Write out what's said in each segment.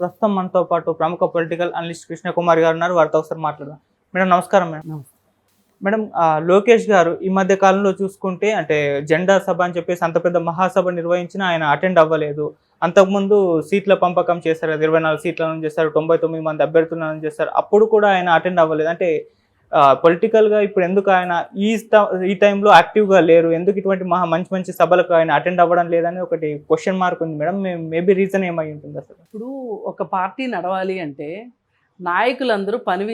ప్రస్తుతం మనతో పాటు ప్రముఖ పొలిటికల్ అనలిస్ట్ కృష్ణ కుమార్ గారు ఉన్నారు. వారితో ఒకసారి మాట్లాడదాం. మేడం నమస్కారం మేడం. మేడం లోకేష్ గారు ఈ మధ్య కాలంలో చూసుకుంటే అంటే జెండా సభ అని చెప్పేసి అంత పెద్ద మహాసభ నిర్వహించిన ఆయన అటెండ్ అవ్వలేదు. అంతకుముందు సీట్ల పంపకం చేశారు ఇరవై నాలుగు సీట్లను చేశారు తొంభై తొమ్మిది మంది అభ్యర్థులను చేశారు. అప్పుడు కూడా ఆయన అటెండ్ అవ్వలేదు. అంటే పొలిటికల్గా ఇప్పుడు ఎందుకు ఆయన ఈ ఈ టైంలో యాక్టివ్గా లేరు? ఎందుకు ఇటువంటి మహా మంచి మంచి సభలకు ఆయన అటెండ్ అవ్వడం లేదని ఒకటి క్వశ్చన్ మార్క్ ఉంది మేడం. మేబీ రీజన్ ఏమై ఉంటుంది అసలు? ఇప్పుడు ఒక పార్టీ నడవాలి అంటే నాయకులందరూ పని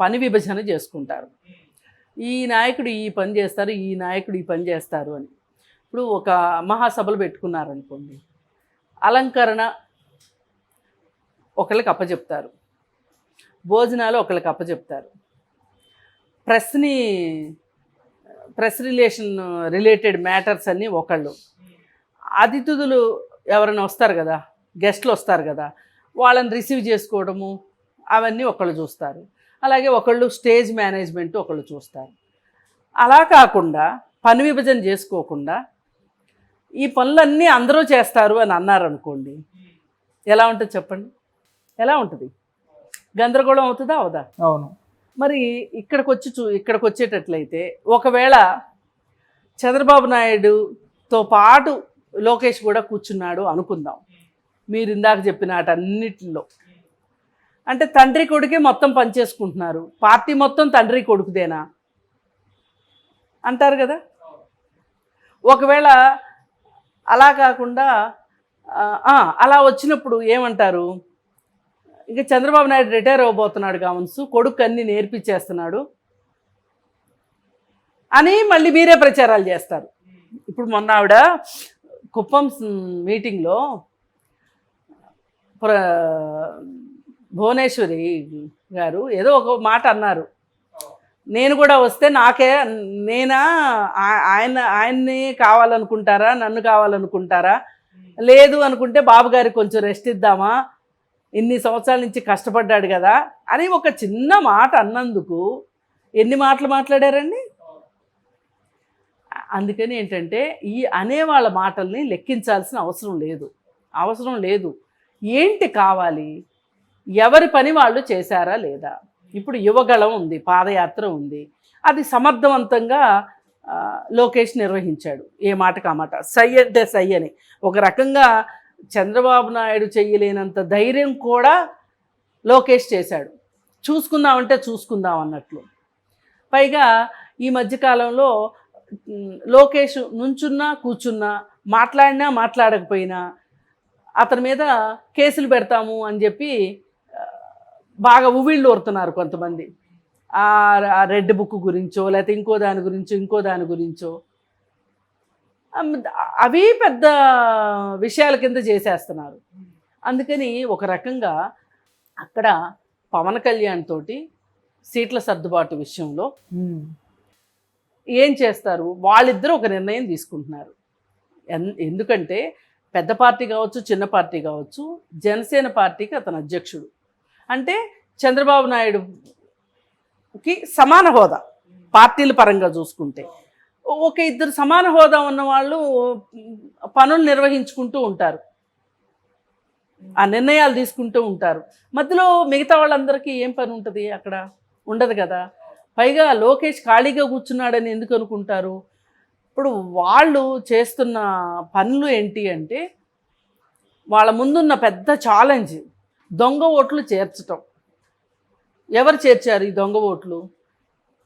పని విభజన చేసుకుంటారు. ఈ నాయకుడు ఈ పని చేస్తారు ఈ నాయకుడు ఈ పని చేస్తారు అని. ఇప్పుడు ఒక మహాసభలు పెట్టుకున్నారనుకోండి అలంకరణ ఒకళ్ళకి అప్పచెప్తారు. భోజనాలు ఒకళ్ళకి అప్పచెప్తారు. ప్రెస్ని ప్రెస్ రిలేషన్ రిలేటెడ్ మ్యాటర్స్ అన్నీ ఒకళ్ళు. అతిథులు ఎవరైనా వస్తారు కదా గెస్ట్లు వస్తారు కదా వాళ్ళని రిసీవ్ చేసుకోవడము అవన్నీ ఒకళ్ళు చూస్తారు. అలాగే ఒకళ్ళు స్టేజ్ మేనేజ్మెంట్ ఒకళ్ళు చూస్తారు. అలా కాకుండా పని విభజన చేసుకోకుండా ఈ పనులన్నీ అందరూ చేస్తారు అని అన్నారనుకోండి ఎలా ఉంటుంది చెప్పండి? ఎలా ఉంటుంది? గందరగోళం అవుతుందా? అవదా? అవును. మరి ఇక్కడికి వచ్చి చూ ఇక్కడికి వచ్చేటట్లయితే ఒకవేళ చంద్రబాబు నాయుడుతో పాటు లోకేష్ కూడా కూర్చున్నాడు అనుకుందాం. మీరు ఇందాక చెప్పిన వాటన్నిటిలో అంటే తండ్రి కొడుకే మొత్తం పనిచేసుకుంటున్నారు పార్టీ మొత్తం తండ్రి కొడుకుదేనా? అంటారు కదా? ఒకవేళ అలా కాకుండా అలా వచ్చినప్పుడు ఏమంటారు? ఇంకా చంద్రబాబు నాయుడు రిటైర్ అవ్వబోతున్నాడు కావచ్చు కొడుకు అన్ని నేర్పించేస్తున్నాడు అని మళ్ళీ మీరే ప్రచారాలు చేస్తారు. ఇప్పుడు మొన్న ఆవిడ కుప్పం మీటింగ్లో ప్ర భువనేశ్వరి గారు ఏదో ఒక మాట అన్నారు. నేను కూడా వస్తే నాకే నేనా ఆయన ఆయన్ని కావాలనుకుంటారా నన్ను కావాలనుకుంటారా? లేదు అనుకుంటే బాబు గారికి కొంచెం రెస్ట్ ఇద్దామా? ఇన్ని సంవత్సరాల నుంచి కష్టపడ్డాడు కదా అని ఒక చిన్న మాట అన్నందుకు ఎన్ని మాటలు మాట్లాడారండి? అందుకని ఏంటంటే ఈ అనేవాళ్ళ మాటల్ని లెక్కించాల్సిన అవసరం లేదు. అవసరం లేదు. ఏంటి కావాలి? ఎవరి పని వాళ్ళు చేశారా లేదా? ఇప్పుడు యువగళం ఉంది పాదయాత్ర ఉంది. అది సమర్థవంతంగా లోకేష్ నిర్వహించాడు. ఏ మాటకు ఆ మాట? సై అంటే సై అని ఒక రకంగా చంద్రబాబు నాయుడు చేయలేనంత ధైర్యం కూడా లోకేష్ చేశాడు. చూసుకుందామంటే చూసుకుందాం అన్నట్లు. పైగా ఈ మధ్యకాలంలో లోకేష్ నుంచున్నా కూర్చున్నా మాట్లాడినా మాట్లాడకపోయినా అతని మీద కేసులు పెడతాము అని చెప్పి బాగా ఉవ్విళ్ళు ఊరుతున్నారు కొంతమంది ఆ రెడ్ బుక్ గురించో లేకపోతే ఇంకో దాని గురించో ఇంకో దాని గురించో. అవి పెద్ద విషయాల కింద చేసేస్తున్నారు. అందుకని ఒక రకంగా అక్కడ పవన్ కళ్యాణ్ తోటి సీట్ల సర్దుబాటు విషయంలో ఏం చేస్తారు? వాళ్ళిద్దరూ ఒక నిర్ణయం తీసుకుంటున్నారు. ఎన్- ఎందుకంటే పెద్ద పార్టీ కావచ్చు చిన్న పార్టీ కావచ్చు జనసేన పార్టీకి అతను అధ్యక్షుడు. అంటే చంద్రబాబు నాయుడుకి సమాన హోదా పార్టీల పరంగా చూసుకుంటే. ఒక ఇద్దరు సమాన హోదా ఉన్న వాళ్ళు పనులు నిర్వహించుకుంటూ ఉంటారు. ఆ నిర్ణయాలు తీసుకుంటూ ఉంటారు. మధ్యలో మిగతా వాళ్ళందరికీ ఏం పని ఉంటుంది అక్కడ? ఉండదు కదా. పైగా లోకేష్ ఖాళీగా కూర్చున్నాడని ఎందుకు అనుకుంటారు? ఇప్పుడు వాళ్ళు చేస్తున్న పనులు ఏంటి అంటే వాళ్ళ ముందున్న పెద్ద ఛాలెంజ్ దొంగ ఓట్లు చేర్చటం. ఎవరు చేర్చారు ఈ దొంగ ఓట్లు?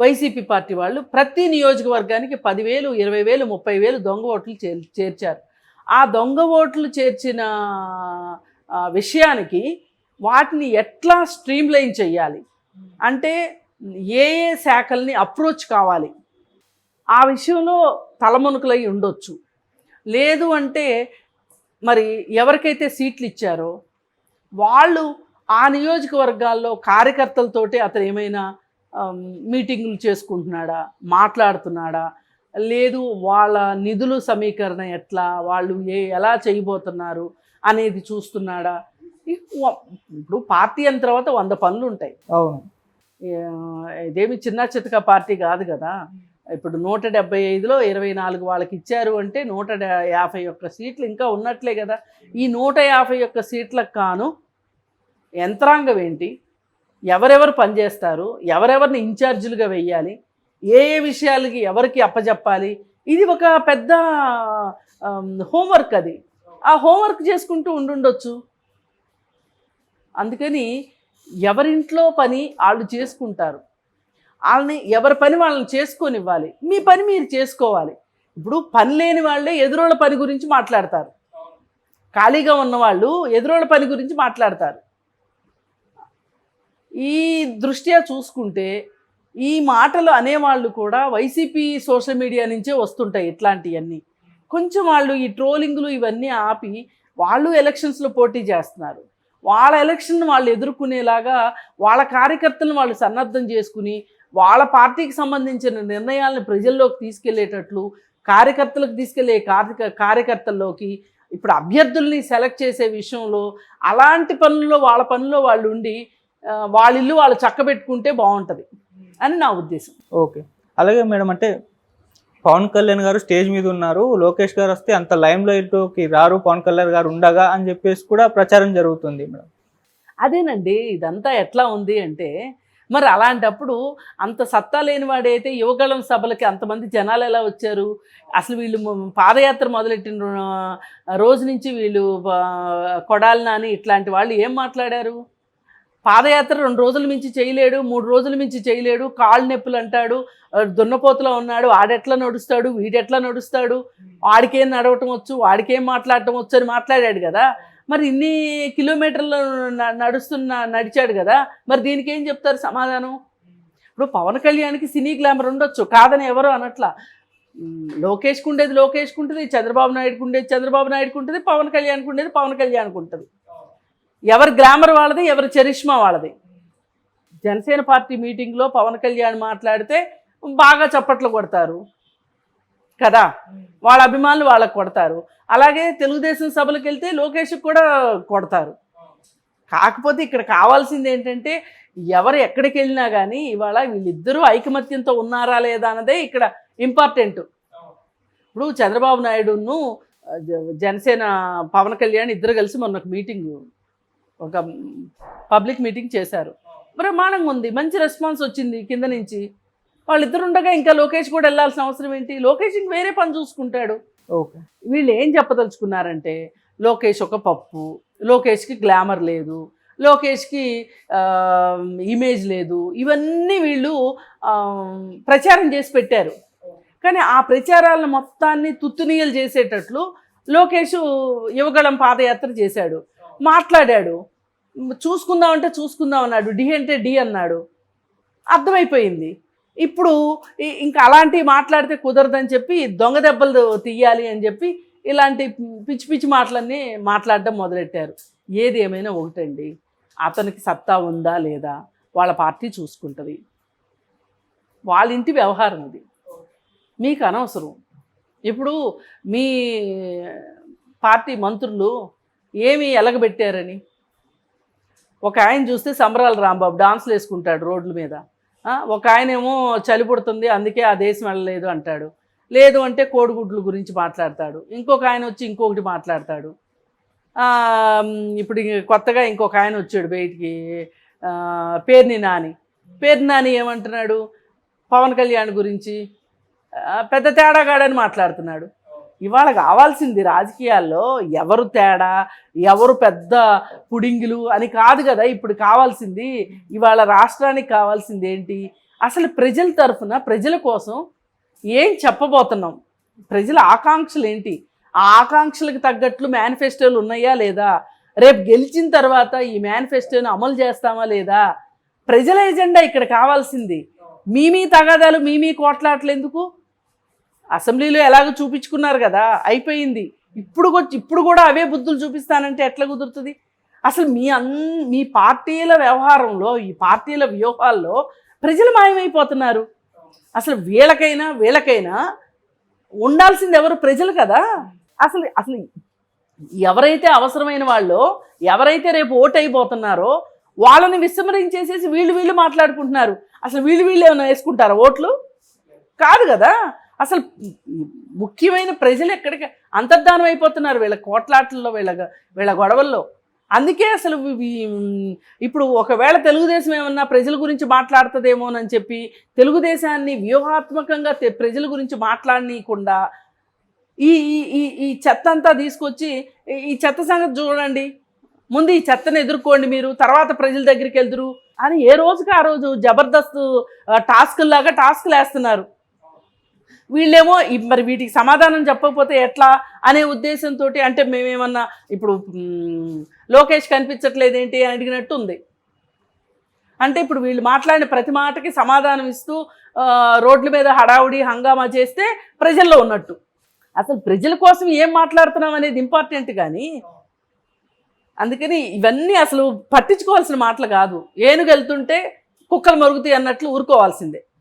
వైసీపీ పార్టీ వాళ్ళు ప్రతి నియోజకవర్గానికి పదివేలు ఇరవై వేలు ముప్పై వేలు దొంగ ఓట్లు చేర్చారు. ఆ దొంగ ఓట్లు చేర్చిన విషయానికి వాటిని ఎట్లా స్ట్రీమ్లైన్ చేయాలి అంటే ఏ ఏ శాఖల్ని అప్రోచ్ కావాలి? ఆ విషయంలో తలమునుకులై ఉండొచ్చు. లేదు అంటే మరి ఎవరికైతే సీట్లు ఇచ్చారో వాళ్ళు ఆ నియోజకవర్గాల్లో కార్యకర్తలతోటి అతను ఏమైనా మీటింగులు చేసుకుంటున్నాడా? మాట్లాడుతున్నాడా? లేదు వాళ్ళ నిధులు సమీకరణ ఎట్లా? వాళ్ళు ఏ ఎలా చేయబోతున్నారు అనేది చూస్తున్నాడా? ఇప్పుడు పార్టీ అయిన తర్వాత వంద పనులు ఉంటాయి. అవును. ఇదేమి చిన్న చితక పార్టీ కాదు కదా. ఇప్పుడు నూట డెబ్బై ఐదులో ఇరవై నాలుగు వాళ్ళకి ఇచ్చారు అంటే నూట యాభై ఒక్క సీట్లు ఇంకా ఉన్నట్లే కదా. ఈ నూట యాభై ఒక్క సీట్లకు కాను యంత్రాంగం ఏంటి? ఎవరెవరు పనిచేస్తారు ఎవరెవరిని ఇన్ఛార్జీలుగా వెయ్యాలి ఏ ఏ విషయాలకి ఎవరికి అప్పచెప్పాలి ఇది ఒక పెద్ద హోంవర్క్ అది. ఆ హోంవర్క్ చేసుకుంటూ ఉండుండొచ్చు. అందుకని ఎవరింట్లో పని వాళ్ళు చేసుకుంటారు. వాళ్ళని ఎవరి పని వాళ్ళని చేసుకొనివ్వాలి. మీ పని మీరు చేసుకోవాలి. ఇప్పుడు పని లేని వాళ్ళే ఎదురోళ్ళ పని గురించి మాట్లాడతారు. ఖాళీగా ఉన్నవాళ్ళు ఎదురోళ్ళ పని గురించి మాట్లాడతారు. ఈ దృష్ట్యా చూసుకుంటే ఈ మాటలు అనేవాళ్ళు కూడా వైసీపీ సోషల్ మీడియా నుంచే వస్తుంటాయి ఇట్లాంటివన్నీ. కొంచెం వాళ్ళు ఈ ట్రోలింగ్లు ఇవన్నీ ఆపి వాళ్ళు ఎలక్షన్స్లో పోటీ చేస్తున్నారు. వాళ్ళ ఎలక్షన్ వాళ్ళు ఎదుర్కొనేలాగా వాళ్ళ కార్యకర్తలను వాళ్ళు సన్నద్ధం చేసుకుని వాళ్ళ పార్టీకి సంబంధించిన నిర్ణయాలను ప్రజల్లోకి తీసుకెళ్ళేటట్లు కార్యకర్తలకు తీసుకెళ్ళే కార్యక కార్యకర్తల్లోకి ఇప్పుడు అభ్యర్థుల్ని సెలెక్ట్ చేసే విషయంలో అలాంటి పనుల్లో వాళ్ళ పనుల్లో వాళ్ళు ఉండి వాళ్ళ ఇల్లు వాళ్ళు చక్కబెట్టుకుంటే బాగుంటుంది అని నా ఉద్దేశం. ఓకే. అలాగే మేడం అంటే పవన్ కళ్యాణ్ గారు స్టేజ్ మీద ఉన్నారు లోకేష్ గారు వస్తే అంత లైమ్ లైట్కి రారు పవన్ కళ్యాణ్ గారు ఉండగా అని చెప్పేసి కూడా ప్రచారం జరుగుతుంది మేడం. అదేనండి ఇదంతా ఎట్లా ఉంది అంటే మరి అలాంటప్పుడు అంత సత్తా లేని వాడైతే యువగళం సభలకి అంతమంది జనాలు ఎలా వచ్చారు? అసలు వీళ్ళు పాదయాత్ర మొదలెట్టిన రోజు నుంచి వీళ్ళు కొడాలి నాని ఇట్లాంటి వాళ్ళు ఏం మాట్లాడారు? పాదయాత్ర రెండు రోజుల మించి చేయలేడు మూడు రోజుల మించి చేయలేడు కాళ్ళు నొప్పులు అంటాడు ఆ, దున్నపోతులో ఉన్నాడు ఆడెట్లా నడుస్తాడు వీడెట్లా నడుస్తాడు వాడికేం నడవటం వచ్చు వాడికేం మాట్లాడటం వచ్చు అని మాట్లాడాడు కదా. మరి ఇన్ని కిలోమీటర్లు నడుస్తున్న నడిచాడు కదా. మరి దీనికి ఏం చెప్తారు సమాధానం? ఇప్పుడు పవన్ కళ్యాణ్కి సినీ గ్లామర్ ఉండొచ్చు కాదని ఎవరు అనట్లా. లోకేష్కి ఉండేది లోకేష్కి ఉంటుంది చంద్రబాబు నాయుడుకి ఉండేది చంద్రబాబు నాయుడుకి ఉంటుంది పవన్ కళ్యాణ్కి ఉండేది పవన్ కళ్యాణ్కి ఉంటుంది. ఎవరి గ్రామర్ వాళ్ళది ఎవరి చరిష్మా వాళ్ళది. జనసేన పార్టీ మీటింగ్లో పవన్ కళ్యాణ్ మాట్లాడితే బాగా చప్పట్లు కొడతారు. కదా? వాళ్ళ అభిమానులు వాళ్ళకు కొడతారు. అలాగే తెలుగుదేశం సభలకు వెళ్తే లోకేష్కి కూడా కొడతారు. కాకపోతే ఇక్కడ కావాల్సింది ఏంటంటే ఎవరు ఎక్కడికి వెళ్ళినా కానీ ఇవాళ వీళ్ళిద్దరూ ఐకమత్యంతో ఉన్నారా లేదా అన్నదే ఇక్కడ ఇంపార్టెంట్ ఇప్పుడు చంద్రబాబు నాయుడును జ- జనసేన పవన్ కళ్యాణ్ ఇద్దరు కలిసి మొన్న ఒక మీటింగ్ ఒక పబ్లిక్ మీటింగ్ చేశారు. బ్రహ్మాండంగా ఉంది. మంచి రెస్పాన్స్ వచ్చింది కింద నుంచి. వాళ్ళిద్దరు ఉండగా ఇంకా లోకేష్ కూడా వెళ్ళాల్సిన అవసరం ఏంటి? లోకేష్ ఇంక వేరే పని చూసుకుంటాడు. ఓకే. వీళ్ళు ఏం చెప్పదలుచుకున్నారంటే లోకేష్ ఒక పప్పు లోకేష్కి గ్లామర్ లేదు లోకేష్కి ఇమేజ్ లేదు ఇవన్నీ వీళ్ళు ప్రచారం చేసి పెట్టారు. కానీ ఆ ప్రచారాలను మొత్తాన్ని తుత్తునీయలు చేసేటట్లు లోకేష్ యువగళం పాదయాత్ర చేశాడు. మాట్లాడాడు. చూసుకుందాం అంటే చూసుకుందాం అన్నాడు. డి అంటే డి అన్నాడు. అర్థమైపోయింది. ఇప్పుడు ఇంకా అలాంటివి మాట్లాడితే కుదరదని చెప్పి దొంగ దెబ్బలు తీయాలి అని చెప్పి ఇలాంటి పిచ్చి పిచ్చి మాటలన్నీ మాట్లాడడం మొదలెట్టారు. ఏది ఏమైనా ఒకటండి. అతనికి సత్తా ఉందా లేదా? వాళ్ళ పార్టీ చూసుకుంటుంది. వాళ్ళ ఇంటి వ్యవహారం ఇది మీకు అనవసరం. ఇప్పుడు మీ పార్టీ మంత్రులు ఏమి ఎలగబెట్టారని? ఒక ఆయన చూస్తే సంబరాలు రాంబాబు డాన్స్లు వేసుకుంటాడు రోడ్ల మీద. ఒక ఆయన ఏమో చలి పుడుతుంది అందుకే ఆ దేశం వెళ్ళలేదు అంటాడు. లేదు అంటే కోడిగుడ్ల గురించి మాట్లాడతాడు. ఇంకొక ఆయన వచ్చి ఇంకొకటి మాట్లాడతాడు. ఇప్పుడు కొత్తగా ఇంకొక ఆయన వచ్చాడు బయటికి. పేర్ని నాని. పేర్ని నాని ఏమంటున్నాడు? పవన్ కళ్యాణ్ గురించి. పెద్ద తేడాగాడని మాట్లాడుతున్నాడు. ఇవాళ కావాల్సింది రాజకీయాల్లో ఎవరు తేడా ఎవరు పెద్ద పుడింగులు అని కాదు కదా ఇప్పుడు కావాల్సింది ఇవాళ రాష్ట్రానికి కావాల్సింది ఏంటి? అసలు ప్రజల తరఫున ప్రజల కోసం ఏం చెప్పబోతున్నాం? ప్రజల ఆకాంక్షలు ఏంటి? ఆ ఆకాంక్షలకు తగ్గట్లు మేనిఫెస్టోలు ఉన్నాయా లేదా? రేపు గెలిచిన తర్వాత ఈ మేనిఫెస్టోని అమలు చేస్తామా లేదా? ప్రజల ఎజెండా ఇక్కడ కావాల్సింది. మీ మీ తగాదాలు మీ మీ కోట్లాట్లు ఎందుకు? అసెంబ్లీలో ఎలాగో చూపించుకున్నారు కదా అయిపోయింది. ఇప్పుడు ఇప్పుడు కూడా అవే బుద్ధులు చూపిస్తానంటే ఎట్లా కుదురుతుంది? అసలు మీ అన్ మీ పార్టీల వ్యవహారంలో ఈ పార్టీల వ్యూహాల్లో ప్రజలు మాయమైపోతున్నారు. అసలు వీళ్ళకైనా వీళ్ళకైనా ఉండాల్సింది ఎవరు? ప్రజలు కదా. అసలు అసలు ఎవరైతే అవసరమైన వాళ్ళు ఎవరైతే రేపు ఓట్ అయిపోతున్నారో వాళ్ళని విస్మరించేసేసి వీళ్ళు వీళ్ళు మాట్లాడుకుంటున్నారు. అసలు వీళ్ళు వీళ్ళు ఏమైనా వేసుకుంటారా ఓట్లు? కాదు కదా. అసలు ముఖ్యమైన ప్రజలు ఎక్కడికి అంతర్ధానం అయిపోతున్నారు వీళ్ళ కోట్లాటల్లో వీళ్ళ వీళ్ళ గొడవల్లో. అందుకే అసలు ఇప్పుడు ఒకవేళ తెలుగుదేశం ఏమన్నా ప్రజల గురించి మాట్లాడుతుందేమోనని చెప్పి తెలుగుదేశాన్ని వ్యూహాత్మకంగా ప్రజల గురించి మాట్లాడనీయకుండా ఈ ఈ ఈ ఈ చెత్త అంతా తీసుకొచ్చి ఈ- చెత్త సంగతి చూడండి. ముందు ఈ చెత్తను ఎదుర్కోండి మీరు తర్వాత ప్రజల దగ్గరికి వెళ్తురు అని ఏ రోజుకి ఆ రోజు జబర్దస్త్ టాస్కుల్లాగా టాస్క్లు వేస్తున్నారు వీళ్ళేమో మరి వీటికి సమాధానం చెప్పకపోతే ఎట్లా అనే ఉద్దేశంతో అంటే మేమేమన్నా ఇప్పుడు లోకేష్ కనిపించట్లేదు ఏంటి అని అడిగినట్టు ఉంది అంటే ఇప్పుడు వీళ్ళు మాట్లాడిన ప్రతి మాటకి సమాధానం ఇస్తూ రోడ్ల మీద హడావుడి హంగామా చేస్తే ప్రజల్లో ఉన్నట్టు. అసలు ప్రజల కోసం ఏం మాట్లాడుతున్నాం అనేది ఇంపార్టెంట్ కానీ అందుకని ఇవన్నీ అసలు పట్టించుకోవాల్సిన మాటలు కాదు. ఏనుగు వెళ్తుంటే కుక్కలు మరుగుతాయి అన్నట్లు ఊరుకోవాల్సిందే.